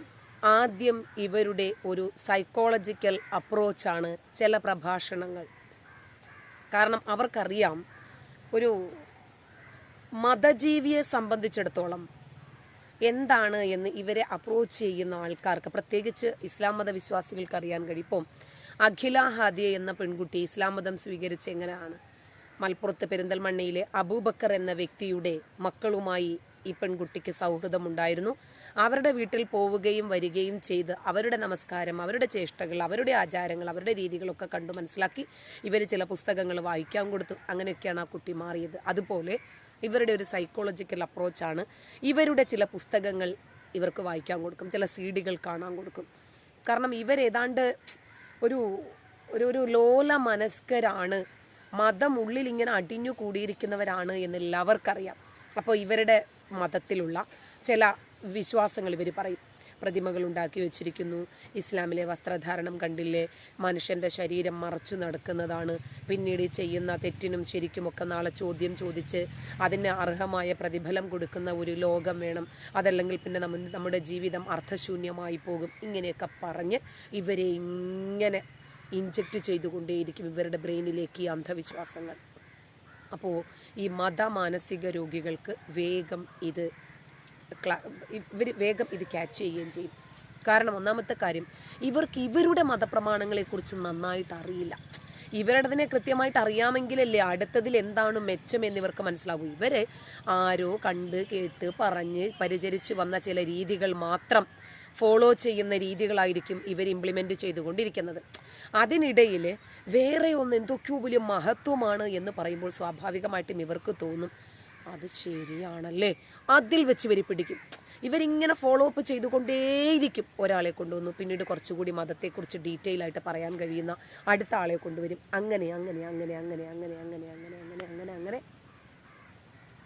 ആദ്യം ഇവരുടെ ഒരു സൈക്കോളജിക്കൽ അപ്രോച്ചാണ് ചില പ്രഭാഷണങ്ങൾ. കാരണം അവർക്കറിയാം ഒരു മതജീവിയെ സംബന്ധിച്ചിടത്തോളം എന്താണ് എന്ന് ഇവരെ അപ്രോച്ച് ചെയ്യുന്ന ആൾക്കാർക്ക് പ്രത്യേകിച്ച് ഇസ്ലാം മത വിശ്വാസികൾക്ക് അറിയാൻ കഴിയും. ഇപ്പം അഖില ഹാദിയ എന്ന പെൺകുട്ടി ഇസ്ലാം മതം സ്വീകരിച്ച് എങ്ങനെയാണ് മലപ്പുറത്ത് പെരിന്തൽമണ്ണയിലെ അബൂബക്കർ എന്ന വ്യക്തിയുടെ മക്കളുമായി ഈ പെൺകുട്ടിക്ക് സൗഹൃദമുണ്ടായിരുന്നു. അവരുടെ വീട്ടിൽ പോവുകയും വരികയും ചെയ്ത് അവരുടെ നമസ്കാരം അവരുടെ ചേഷ്ടകൾ അവരുടെ ആചാരങ്ങൾ അവരുടെ രീതികളൊക്കെ കണ്ടു മനസ്സിലാക്കി ഇവർ ചില പുസ്തകങ്ങൾ വായിക്കാൻ കൊടുത്തു. അങ്ങനെയൊക്കെയാണ് ആ കുട്ടി മാറിയത്. അതുപോലെ ഇവരുടെ ഒരു സൈക്കോളജിക്കൽ അപ്രോച്ചാണ് ഇവരുടെ ചില പുസ്തകങ്ങൾ ഇവർക്ക് വായിക്കാൻ കൊടുക്കും ചില സി ഡികൾ കാണാൻ കൊടുക്കും. കാരണം ഇവരേതാണ്ട് ഒരു ഒരു ഒരു ലോല മനസ്കരാണ്. മതം ഉള്ളിൽ ഇങ്ങനെ അടിഞ്ഞു കൂടിയിരിക്കുന്നവരാണ് എന്ന് എല്ലാവർക്കറിയാം അപ്പോൾ ഇവരുടെ മതത്തിലുള്ള ചില വിശ്വാസങ്ങൾ ഇവർ പറയും. പ്രതിമകൾ ഉണ്ടാക്കി വെച്ചിരിക്കുന്നു. ഇസ്ലാമിലെ വസ്ത്രധാരണം കണ്ടില്ലേ? മനുഷ്യന്റെ ശരീരം മറച്ചു നടക്കുന്നതാണ്. പിന്നീട് ചെയ്യുന്ന തെറ്റിനും ശരിക്കുമൊക്കെ നാളെ ചോദ്യം ചോദിച്ച് അതിന് അർഹമായ പ്രതിഫലം കൊടുക്കുന്ന ഒരു ലോകം വേണം. അതല്ലെങ്കിൽ പിന്നെ നമ്മ നമ്മുടെ ജീവിതം അർത്ഥശൂന്യമായി പോകും. ഇങ്ങനെയൊക്കെ പറഞ്ഞ് ഇവരെ ഇങ്ങനെ ഇഞ്ചക്റ്റ് ചെയ്തുകൊണ്ടേയിരിക്കും ഇവരുടെ ബ്രെയിനിലേക്ക് അന്ധവിശ്വാസങ്ങൾ. അപ്പോൾ ഈ മത മാനസിക രോഗികൾക്ക് വേഗം ഇത് ഇവർ വേഗം ഇത് ക്യാച്ച് ചെയ്യുകയും ചെയ്യും. കാരണം ഒന്നാമത്തെ കാര്യം ഇവർക്ക് ഇവരുടെ മതപ്രമാണങ്ങളെക്കുറിച്ച് നന്നായിട്ട് അറിയില്ല. ഇവരുടേതിനെ കൃത്യമായിട്ട് അറിയാമെങ്കിലല്ലേ അടുത്തതിൽ എന്താണ് മെച്ചം എന്നിവർക്ക് മനസ്സിലാകും. ഇവർ ആരോ കണ്ട് കേട്ട് പറഞ്ഞ് പരിചരിച്ച് വന്ന ചില രീതികൾ മാത്രം ഫോളോ ചെയ്യുന്ന രീതികളായിരിക്കും ഇവർ ഇംപ്ലിമെന്റ് ചെയ്തുകൊണ്ടിരിക്കുന്നത്. അതിനിടയിൽ വേറെ ഒന്ന് എന്തൊക്കെയോ വലിയ മഹത്വമാണ് എന്ന് പറയുമ്പോൾ സ്വാഭാവികമായിട്ടും ഇവർക്ക് തോന്നും അത് ശരിയാണല്ലേ? അതിൽ വെച്ച് ഇവർ പിടിക്കും. ഇവരിങ്ങനെ ഫോളോ അപ്പ് ചെയ്തുകൊണ്ടേയിരിക്കും ഒരാളെ കൊണ്ടുവന്നു. പിന്നീട് കുറച്ചുകൂടി മതത്തെക്കുറിച്ച് ഡീറ്റെയിൽ ആയിട്ട് പറയാൻ കഴിയുന്ന അടുത്ത ആളെ കൊണ്ടുവരും. അങ്ങനെ അങ്ങനെ അങ്ങനെ അങ്ങനെ അങ്ങനെ അങ്ങനെ അങ്ങനെ അങ്ങനെ അങ്ങനെ അങ്ങനെ.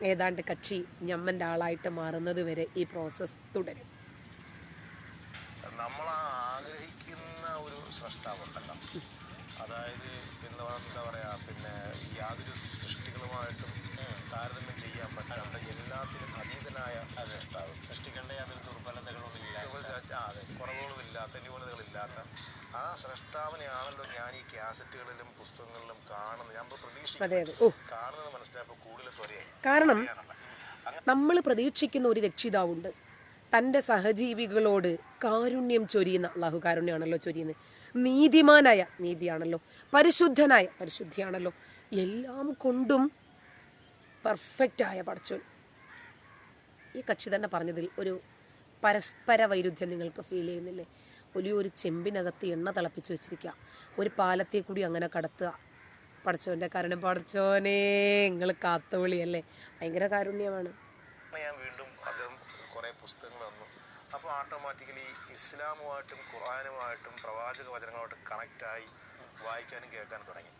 ഏതാണ്ട് കക്ഷി ഞമ്മന്റെ ആളായിട്ട് മാറുന്നത് വരെ ഈ പ്രോസസ്സ് തുടരും.
സൃഷ്ടാവുണ്ടല്ലോ. അതായത് എന്ന് എന്താ പറയാ പിന്നെ യാതൊരു സൃഷ്ടികളുമായിട്ടും താരതമ്യം ചെയ്യാൻ പറ്റാത്ത എല്ലാത്തിനും അതീതനായ സൃഷ്ടാവ്.
സൃഷ്ടിക്കേണ്ട യാതൊരു
ദുർബലതകളൊന്നുമില്ല അതെ. കുറവുകളുമില്ലാത്ത ന്യൂനതകളില്ലാത്ത ആ സൃഷ്ടാവിനെയാണല്ലോ ഞാൻ ഈ കാസറ്റുകളിലും പുസ്തകങ്ങളിലും കാണുന്നത്. ഞാൻ പ്രതീക്ഷിക്കുന്നത് കാണുന്നത് മനസ്സിലായപ്പോൾ കൂടുതൽ ത്വരയായി.
കാരണം നമ്മൾ പ്രതീക്ഷിക്കുന്ന ഒരു രക്ഷിതാവുണ്ട്. തന്റെ സഹജീവികളോട് കാരുണ്യം ചൊരിയുന്ന അള്ളാഹു കാരുണ്യമാണല്ലോ ചൊരിയുന്നത്. നീതിമാനായ നീതിയാണല്ലോ. പരിശുദ്ധനായ പരിശുദ്ധിയാണല്ലോ. എല്ലാം കൊണ്ടും പെർഫെക്റ്റായ പടച്ചോൻ. ഈ കക്ഷി തന്നെ പറഞ്ഞതിൽ ഒരു പരസ്പര വൈരുദ്ധ്യം നിങ്ങൾക്ക് ഫീൽ ചെയ്യുന്നില്ലേ? വലിയൊരു ചെമ്പിനകത്ത് എണ്ണ തിളപ്പിച്ച് വെച്ചിരിക്കുക ഒരു പാലത്തെ കൂടി അങ്ങനെ കടത്തുക. പടച്ചോന്റെ കാരണം. പടച്ചോനെ നിങ്ങൾ കാത്തുവിളിയല്ലേ ഭയങ്കര കാരുണ്യമാണ്.
ഞാൻ വീണ്ടും അദ്ദേഹം കുറേ പുസ്തകങ്ങൾ തന്നു അപ്പോൾ ഓട്ടോമാറ്റിക്കലി ഇസ്ലാമുമായിട്ടും ഖുർആാനുമായിട്ടും പ്രവാചക വചനങ്ങളുമായിട്ടും കണക്റ്റായി വായിക്കാനും കേൾക്കാനും തുടങ്ങി.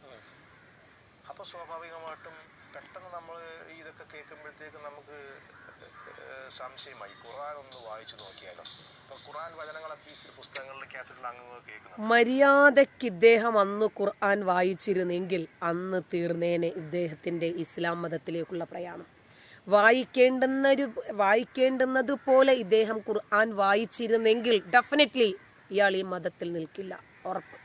അപ്പോൾ സ്വാഭാവികമായിട്ടും പെട്ടെന്ന് നമ്മൾ ഇതൊക്കെ കേൾക്കുമ്പോഴത്തേക്കും നമുക്ക് സംശയമായി. ഖുർആൻ ഒന്ന് വായിച്ചു നോക്കിയാലോ? ഇപ്പോൾ ഖുർആൻ വചനങ്ങളൊക്കെ ഈ പുസ്തകങ്ങളിൽ കാസറ്റിൽ അങ്ങ് കേൾക്കുന്നു
മര്യാദയ്ക്ക് ഇദ്ദേഹം അന്ന് ഖുർആൻ വായിച്ചിരുന്നെങ്കിൽ അന്ന് തീർന്നേനെ ഇദ്ദേഹത്തിന്റെ ഇസ്ലാം മതത്തിലേക്കുള്ള പ്രയാണം. വായിക്കേണ്ടുന്ന ഒരു വായിക്കേണ്ടുന്നത് പോലെ ഇദ്ദേഹം ഖുർആൻ വായിച്ചിരുന്നെങ്കിൽ ഡെഫിനറ്റ്ലി ഇയാൾ ഈ മതത്തിൽ നിൽക്കില്ല. ഉറപ്പ്.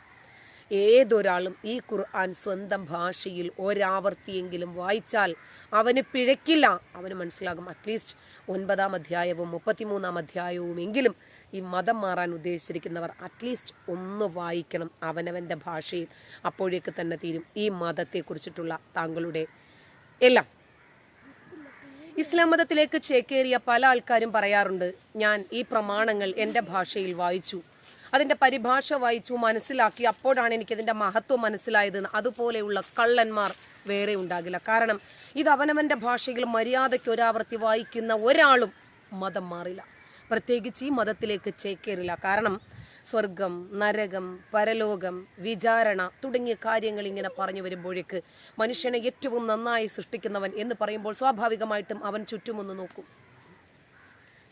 ഏതൊരാളും ഈ ഖുർആൻ സ്വന്തം ഭാഷയിൽ ഒരാവർത്തിയെങ്കിലും വായിച്ചാൽ അവന് പിഴയ്ക്കില്ല. അവന് മനസ്സിലാകും. അറ്റ്ലീസ്റ്റ് ഒൻപതാം അധ്യായവും മുപ്പത്തിമൂന്നാം അധ്യായവും എങ്കിലും ഈ മതം മാറാൻ ഉദ്ദേശിച്ചിരിക്കുന്നവർ അറ്റ്ലീസ്റ്റ് ഒന്ന് വായിക്കണം അവനവന്റെ ഭാഷയിൽ. അപ്പോഴേക്ക് തന്നെ തീരും ഈ മതത്തെക്കുറിച്ചിട്ടുള്ള താങ്കളുടെ എല്ലാം. ഇസ്ലാം മതത്തിലേക്ക് ചേക്കേറിയ പല ആൾക്കാരും പറയാറുണ്ട് ഞാൻ ഈ പ്രമാണങ്ങൾ എന്റെ ഭാഷയിൽ വായിച്ചു. അതിന്റെ പരിഭാഷ വായിച്ചു മനസ്സിലാക്കി. അപ്പോഴാണ് എനിക്ക് എനിക്കതിന്റെ മഹത്വം മനസ്സിലായത് അതുപോലെയുള്ള കള്ളന്മാർ വേറെ ഉണ്ടാകില്ല. കാരണം ഇത് അവനവന്റെ ഭാഷയിൽ മര്യാദയ്ക്ക് ഒരാവർത്തി വായിക്കുന്ന ഒരാളും മതം മാറില്ല. പ്രത്യേകിച്ച് ഈ മതത്തിലേക്ക് ചേക്കേറില്ല. കാരണം സ്വർഗം നരകം പരലോകം വിചാരണ തുടങ്ങിയ കാര്യങ്ങൾ ഇങ്ങനെ പറഞ്ഞു വരുമ്പോഴേക്ക് മനുഷ്യനെ ഏറ്റവും നന്നായി സൃഷ്ടിക്കുന്നവൻ എന്ന് പറയുമ്പോൾ സ്വാഭാവികമായിട്ടും അവൻ ചുറ്റുമൊന്ന് നോക്കും.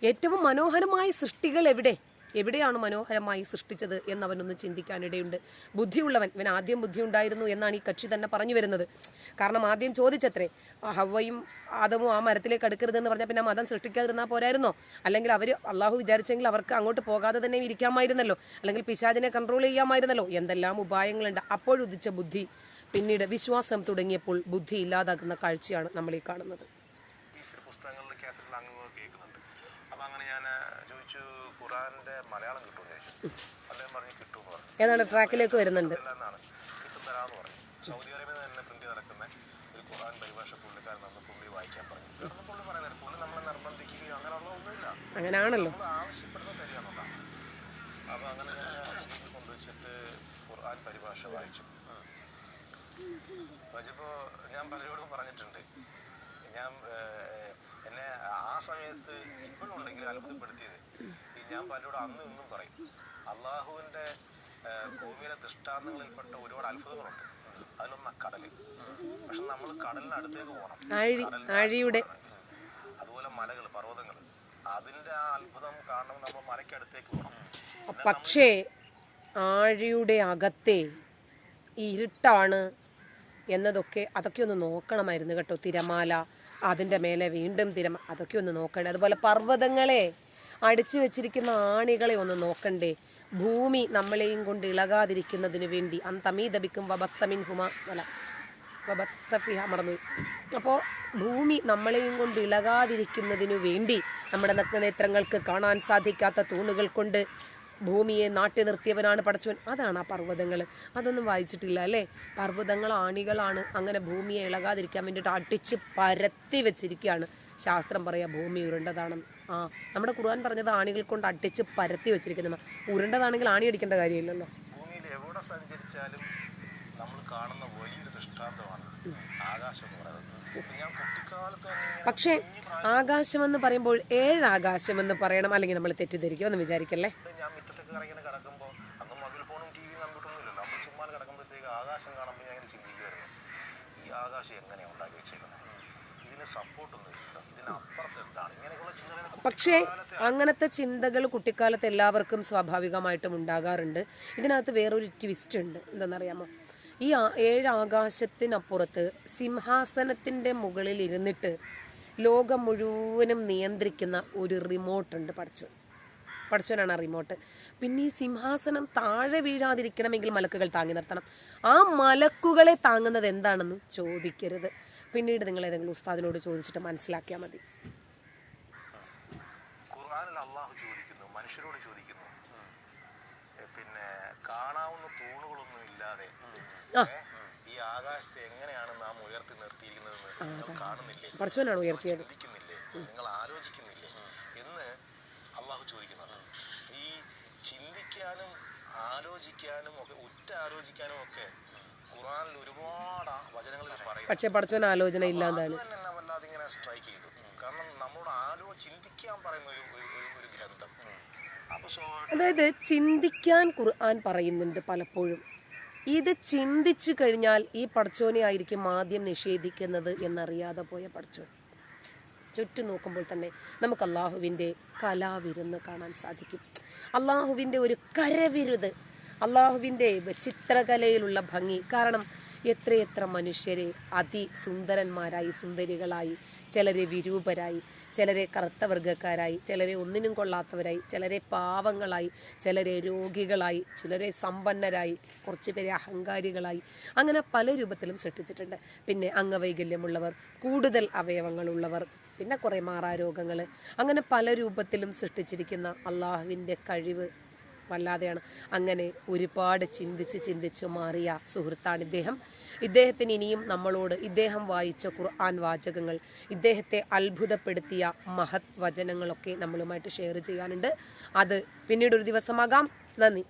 ഏറ്റവും മനോഹരമായ സൃഷ്ടികൾ എവിടെ? എവിടെയാണ് മനോഹരമായി സൃഷ്ടിച്ചത് എന്ന് എന്നവനൊന്ന് ചിന്തിക്കാനിടയുണ്ട്. ബുദ്ധിയുള്ളവൻ ഇവൻ ആദ്യം ബുദ്ധി ഉണ്ടായിരുന്നു എന്നാണ് ഈ കക്ഷി തന്നെ പറഞ്ഞു വരുന്നത്. കാരണം ആദ്യം ചോദിച്ചത്രേ ഹവയും ആദമും ആ മരത്തിലേക്ക് അടുക്കരുതെന്ന് പറഞ്ഞാൽ പിന്നെ മതം സൃഷ്ടിക്കാതിരുന്നാൽ പോരായിരുന്നോ? അല്ലെങ്കിൽ അവർ അള്ളാഹു വിചാരിച്ചെങ്കിൽ അവർക്ക് അങ്ങോട്ട് പോകാതെ തന്നെ ഇരിക്കാമായിരുന്നല്ലോ? അല്ലെങ്കിൽ പിശാചിനെ കൺട്രോൾ ചെയ്യാമായിരുന്നല്ലോ? എന്തെല്ലാം ഉപായങ്ങളുണ്ട്? അപ്പോഴുദിച്ച ബുദ്ധി പിന്നീട് വിശ്വാസം തുടങ്ങിയപ്പോൾ ബുദ്ധി ഇല്ലാതാക്കുന്ന കാഴ്ചയാണ് നമ്മൾ ഈ കാണുന്നത്.
പുസ്തകങ്ങളിലെ ചില പുസ്തകങ്ങളിൽ കാസറ്റിൽ അങ്ങ് കേൾക്കുന്നുണ്ട് അപ്പം അങ്ങനെ ഞാൻ ചോദിച്ചു ഖുറാന്റെ മലയാളം കിട്ടും ചോദിച്ചു അദ്ദേഹം പറഞ്ഞു കിട്ടും
ഏതാണ്ട് ട്രാക്കിലേക്ക് വരുന്നുണ്ട്.
കിട്ടും തരാന്ന് പറഞ്ഞു. സൗദി അറേബ്യയിൽ തന്നെ പ്രിന്റ് നടക്കുന്ന ഒരു ഖുറാൻ പരിഭാഷ പുള്ളിക്കാരൻ അന്ന് പുള്ളി വായിക്കാൻ പറഞ്ഞു. പുള്ളി പറയുന്നത് പുള്ളി നമ്മളെ നിർബന്ധിക്കുകയോ അങ്ങനെയുള്ള ഒന്നുമില്ല
അങ്ങനെയാണല്ലോ.
ആവശ്യപ്പെടുന്നത് തരികയെന്നുള്ളതാണ് അപ്പോൾ അങ്ങനെ കൊണ്ടുവച്ചിട്ട് ഖുർആൻ പരിഭാഷ വായിച്ചു. വായിച്ചപ്പോൾ ഞാൻ പലരോടും പറഞ്ഞിട്ടുണ്ട്. ഞാൻ എന്നെ ആ സമയത്ത് ഇപ്പോഴും ഉണ്ടെങ്കിൽ അത്ഭുതപ്പെടുത്തിയത്. ഞാൻ പലരോട് അന്നും ഇന്നും പറയും അള്ളാഹുവിന്റെ ഭൂമിയിലെ ദൃഷ്ടാന്തങ്ങളിൽപ്പെട്ട ഒരുപാട് അത്ഭുതങ്ങളുണ്ട്. അതിലൊന്ന കടൽ. പക്ഷെ നമ്മൾ കടലിന് അടുത്തേക്ക് പോകണം. അതുപോലെ മലകൾ പർവതങ്ങൾ അതിന്റെ ആ അത്ഭുതം കാണണം നമ്മൾ മലയ്ക്കടുത്തേക്ക് പോകണം.
പക്ഷേ ആഴിയുടെ അകത്തെ ഇരുട്ടാണ് എന്നതൊക്കെ അതൊക്കെ ഒന്ന് നോക്കണമായിരുന്നു കേട്ടോ തിരമാല അതിന്റെ മേലെ വീണ്ടും തിരമ അതൊക്കെ ഒന്ന് നോക്കണം. അതുപോലെ പർവതങ്ങളെ അടിച്ചു വെച്ചിരിക്കുന്ന ആണികളെ ഒന്ന് നോക്കണ്ടേ. ഭൂമി നമ്മളെയും കൊണ്ട് ഇളകാതിരിക്കുന്നതിന് വേണ്ടി. അന്തമീതപിക്കും വബത്തമിൻ ഹുമ അല്ല വബത്തഫിഹ മറന്നു. അപ്പോൾ ഭൂമി നമ്മളെയും കൊണ്ട് ഇളകാതിരിക്കുന്നതിനു വേണ്ടി നമ്മുടെ നഗ്നനേത്രങ്ങൾക്ക് കാണാൻ സാധിക്കാത്ത തൂണുകൾ കൊണ്ട് ഭൂമിയെ നാട്ടി നിർത്തിയവനാണ് പടച്ചവൻ. അതാണ് ആ പർവതങ്ങൾ. അതൊന്നും വായിച്ചിട്ടില്ല അല്ലേ? പർവതങ്ങൾ ആണികളാണ്. അങ്ങനെ ഭൂമിയെ ഇളകാതിരിക്കാൻ വേണ്ടിയിട്ട് അടിച്ച് പരത്തി വെച്ചിരിക്കുകയാണ്. ശാസ്ത്രം പറയുക ഭൂമി ഉരുണ്ടതാണെന്ന്. ആ നമ്മുടെ ഖുർആൻ പറഞ്ഞത് ആണികൾ കൊണ്ട് അടിച്ച് പരത്തി വെച്ചിരിക്കുന്ന ഉരുണ്ടതാണെങ്കിൽ ആണി അടിക്കേണ്ട കാര്യമില്ലല്ലോ.
ഭൂമിയിൽ എവിടെ സഞ്ചരിച്ചാലും നമ്മൾ കാണുന്ന വലിയൊരു ദൃഷ്ടാന്തമാണ് ആകാശം എന്ന് പറയുന്നത്.
പക്ഷേ ആകാശമെന്ന് പറയുമ്പോൾ ഏഴ് ആകാശമെന്ന് പറയണം അല്ലെങ്കിൽ നമ്മൾ തെറ്റിദ്ധരിക്കും എന്ന് വിചാരിക്കല്ലേ?
ഞാൻ മുറ്റത്തൊക്കെ ഇറങ്ങി കിടക്കുമ്പോൾ അന്ന് മൊബൈൽ ഫോണും ടി വിയും കമ്പ്യൂട്ടറൊന്നും നമ്മൾ ചുമ്മാ കിടക്കുമ്പോഴത്തേക്ക് ആകാശം കാണുമ്പോൾ ഞാൻ ഇങ്ങനെ ചിന്തിക്കുമായിരുന്നു ഈ ആകാശം എങ്ങനെയാണ് ഉണ്ടാക്കി വെച്ചേക്കുന്നത്? ഇതിന് സപ്പോർട്ടൊന്നും
പക്ഷേ അങ്ങനത്തെ ചിന്തകൾ കുട്ടിക്കാലത്ത് എല്ലാവർക്കും സ്വാഭാവികമായിട്ടും ഉണ്ടാകാറുണ്ട്. ഇതിനകത്ത് വേറൊരു ട്വിസ്റ്റ് ഉണ്ട്. എന്താണെന്നറിയാമോ? ഈ ഏഴാകാശത്തിനപ്പുറത്ത് സിംഹാസനത്തിന്റെ മുകളിൽ ഇരുന്നിട്ട് ലോകം മുഴുവനും നിയന്ത്രിക്കുന്ന ഒരു റിമോട്ട് ഉണ്ട് പഠിച്ചു. പഠിച്ചവനാണ് ആ റിമോട്ട് പിന്നെ ഈ സിംഹാസനം താഴെ വീഴാതിരിക്കണമെങ്കിൽ മലക്കുകൾ താങ്ങി നിർത്തണം. ആ മലക്കുകളെ താങ്ങുന്നത് എന്താണെന്ന് ചോദിക്കരുത്. പിന്നീട് നിങ്ങൾ ഏതെങ്കിലും ഉസ്താദിനോട് ചോദിച്ചിട്ട് മനസ്സിലാക്കിയാൽ മതി.
ഖുർആനിൽ അള്ളാഹു ചോദിക്കുന്നു മനുഷ്യരോട് ചോദിക്കുന്നു. പിന്നെ കാണാവുന്ന തൂണുകളൊന്നും ഇല്ലാതെ ഈ ആകാശത്തെ എങ്ങനെയാണ് നാം ഉയർത്തി നിർത്തിയിരിക്കുന്നതെന്ന് നിങ്ങൾ കാണുന്നില്ലേ? ചിന്തിക്കുന്നില്ലേ നിങ്ങൾ ആലോചിക്കുന്നില്ലേ? എന്ന് അള്ളാഹു ചോദിക്കുന്നുണ്ട് ഈ ചിന്തിക്കാനും ആലോചിക്കാനും ഒക്കെ ഉറ്റ ആലോചിക്കാനും ഒക്കെ ഒരുപാട് വചനങ്ങളിൽ പറയും
പക്ഷെ പഠിച്ചവൻ ആലോചന ഇല്ലാതാണ്
അത് വല്ലാതെ ഇങ്ങനെ സ്ട്രൈക്ക് ചെയ്തു. കാരണം നമ്മളോട് ആരോ ചിന്തിക്കാൻ പറയുന്ന ഒരു ഗ്രന്ഥം.
അതായത് ചിന്തിക്കാൻ ഖുർആൻ പറയുന്നുണ്ട് പലപ്പോഴും. ഇത് ചിന്തിച്ചു കഴിഞ്ഞാൽ ഈ പടച്ചോനെ ആയിരിക്കും ആദ്യം നിഷേധിക്കുന്നത് എന്നറിയാതെ പോയ പടച്ചോൻ ചുറ്റും നോക്കുമ്പോൾ തന്നെ നമുക്ക് അള്ളാഹുവിന്റെ കലാവിരുന്ന് കാണാൻ സാധിക്കും. അള്ളാഹുവിന്റെ ഒരു കരവിരുത് അള്ളാഹുവിന്റെ ചിത്രകലയിലുള്ള ഭംഗി. കാരണം എത്രയെത്ര മനുഷ്യരെ അതിസുന്ദരന്മാരായി സുന്ദരികളായി ചിലരെ വിരൂപരായി ചിലരെ കറുത്ത വർഗക്കാരായി ചിലരെ ഒന്നിനും കൊള്ളാത്തവരായി ചിലരെ പാവങ്ങളായി ചിലരെ രോഗികളായി ചിലരെ സമ്പന്നരായി കുറച്ച് പേരെ അഹങ്കാരികളായി. അങ്ങനെ പല രൂപത്തിലും സൃഷ്ടിച്ചിട്ടുണ്ട്. പിന്നെ അംഗവൈകല്യമുള്ളവർ കൂടുതൽ അവയവങ്ങളുള്ളവർ പിന്നെ കുറേ മാറാരോഗങ്ങൾ അങ്ങനെ പല രൂപത്തിലും സൃഷ്ടിച്ചിരിക്കുന്ന അള്ളാഹുവിന്റെ കഴിവ് വല്ലാതെയാണ്. അങ്ങനെ ഒരുപാട് ചിന്തിച്ച് ചിന്തിച്ച് മാറിയ സുഹൃത്താണ് ഇദ്ദേഹം. ഇദ്ദേഹത്തിന് ഇനിയും നമ്മളോട് ഇദ്ദേഹം വായിച്ച ഖുർആൻ വാചകങ്ങൾ ഇദ്ദേഹത്തെ അത്ഭുതപ്പെടുത്തിയ മഹത് വചനങ്ങളൊക്കെ നമ്മളുമായിട്ട് ഷെയർ ചെയ്യാനുണ്ട്. അത് പിന്നീട് ഒരു ദിവസമാകാം. നന്ദി.